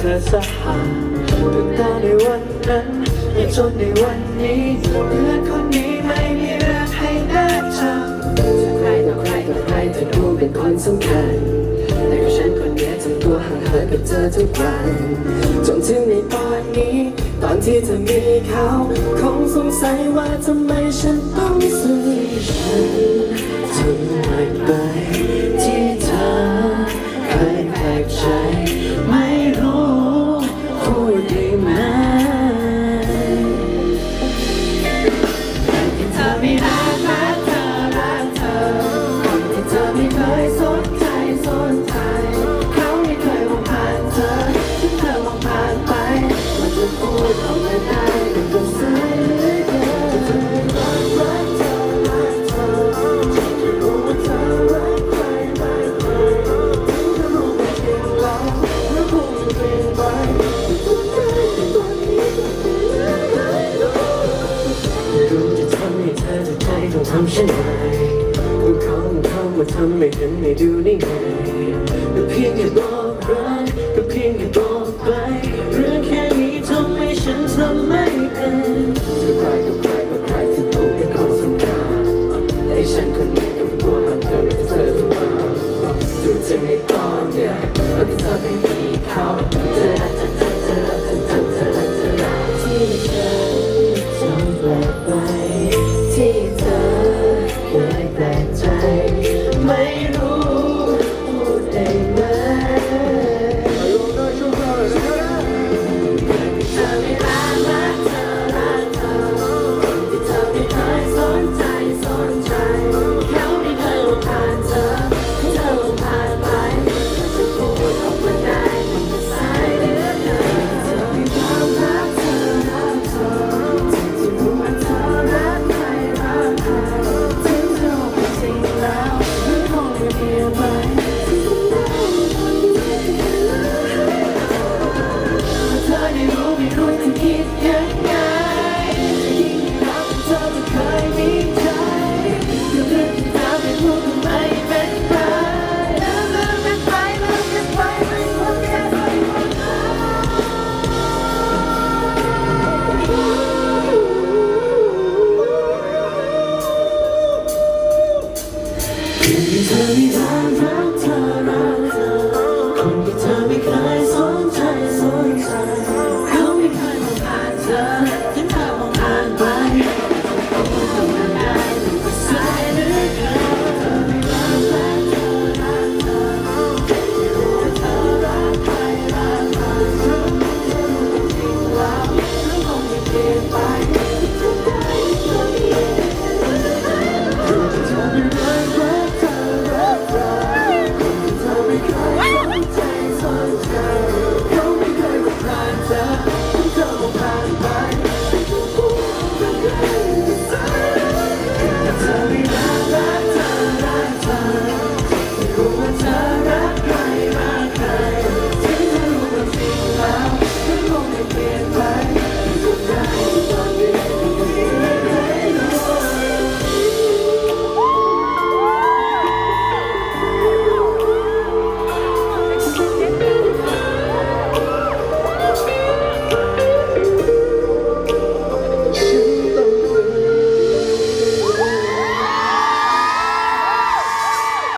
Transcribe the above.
เธอสักหาตื่นตาในวันนั้นและจนในวันนี้เพื่อนคนนี้ไม่มีเรื่องให้น่าจำจะใครต่อใครต่อใครจะดูเป็นคนสำคัญ แต่ก็ฉันคนนี้จำตัวห่างเหินกับเธอทุกวันจนถึงในตอนนี้ ตอนที่เธอมีเขาคงสงสัยว่าทำไมฉันต้องสูญอฉันทำไมไป จะใจต้องทำเช่นไรคุณเขามันเข้ามาทำไม่เห็นไม่ดูนี่ไงแต่เพียงแค่บอกรัก nearby Come to